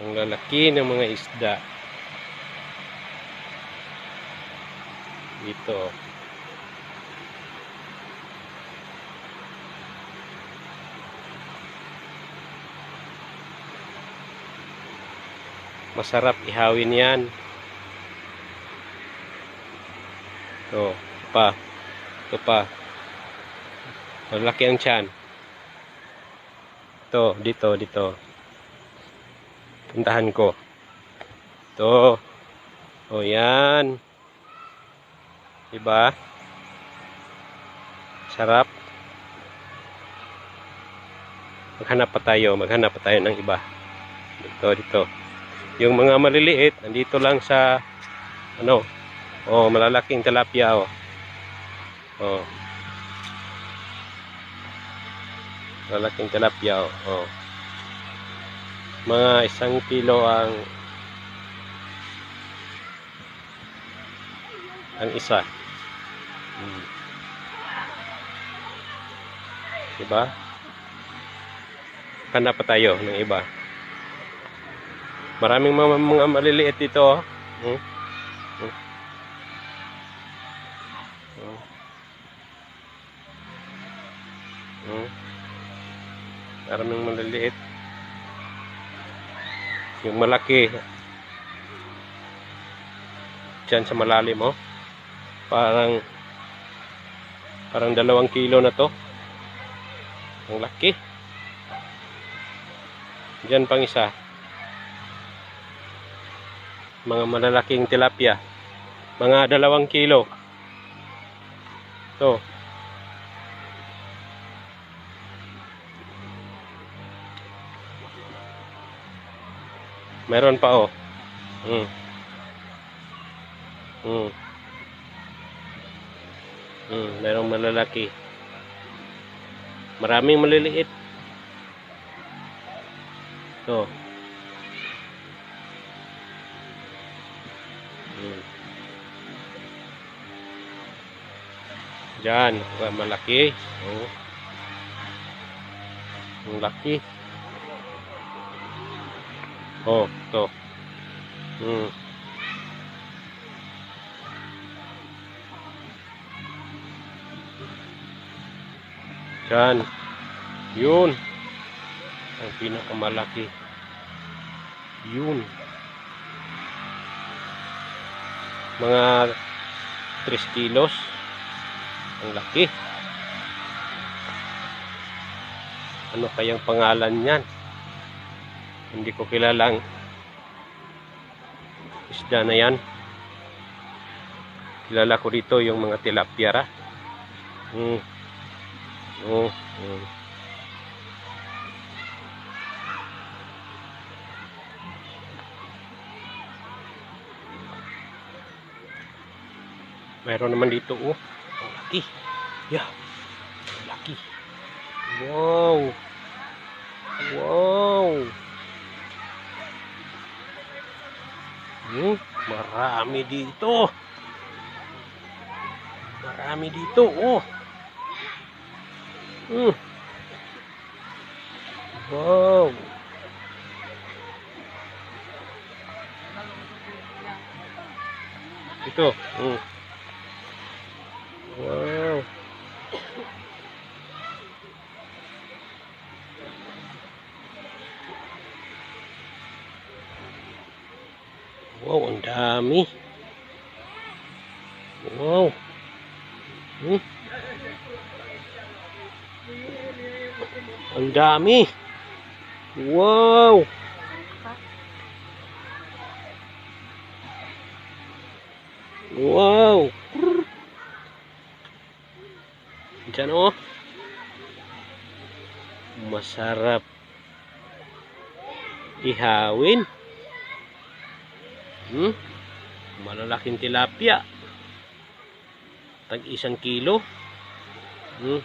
Ang lalaki ng mga isda. Ito. Masarap ihawin yan. Ito. Pa. Ito pa. Malaki ang tiyan. Ito. Dito. Dito. Puntahan ko. Ito. O yan. Diba? Sarap. Maghanap pa tayo. Maghanap pa tayo ng iba. Dito, dito. Yung mga maliliit, nandito lang sa ano, oh, malalaking tilapia oh. Oh. Malalaking tilapia oh. oh. Mga isang kilo ang ang isa. Hmm. Diba? Hanap pa tayo ng iba. Maraming mga, mga maliliit dito. Oh. Hmm? Hmm. Hmm. Hmm. Maraming maliliit. Yung malaki. Diyan sa malalim oh. Parang parang dalawang kilo na to. Ang laki. Diyan pang isa mga malalaking tilapia mga dalawang kilo to meron pa oh mm. Mm. Mm, merong malalaki maraming maliliit to Hmm. Diyan, malaki. Oh. Ang laki. Oh, to. Hmm. Diyan. Yun. Ang pinakamalaki. Yun. mga 3 kilos ang laki ano kayang pangalan niyan hindi ko kilalang isda na yan kilala ko dito yung mga tilapia ra mm. Oh, mm. Meron naman dito, oh. Laki. Yeah. Laki. Wow. Wow. Hmm, marami dito. Marami dito, oh. Hmm. Wow. Ito, hmm. Wow, ang dami. Wow. Hmm. Ang dami. Wow. Wow. Diyan oh. Masarap ihawin. Hmm? Malalaking tilapia. Tag isang kilo. Hmm?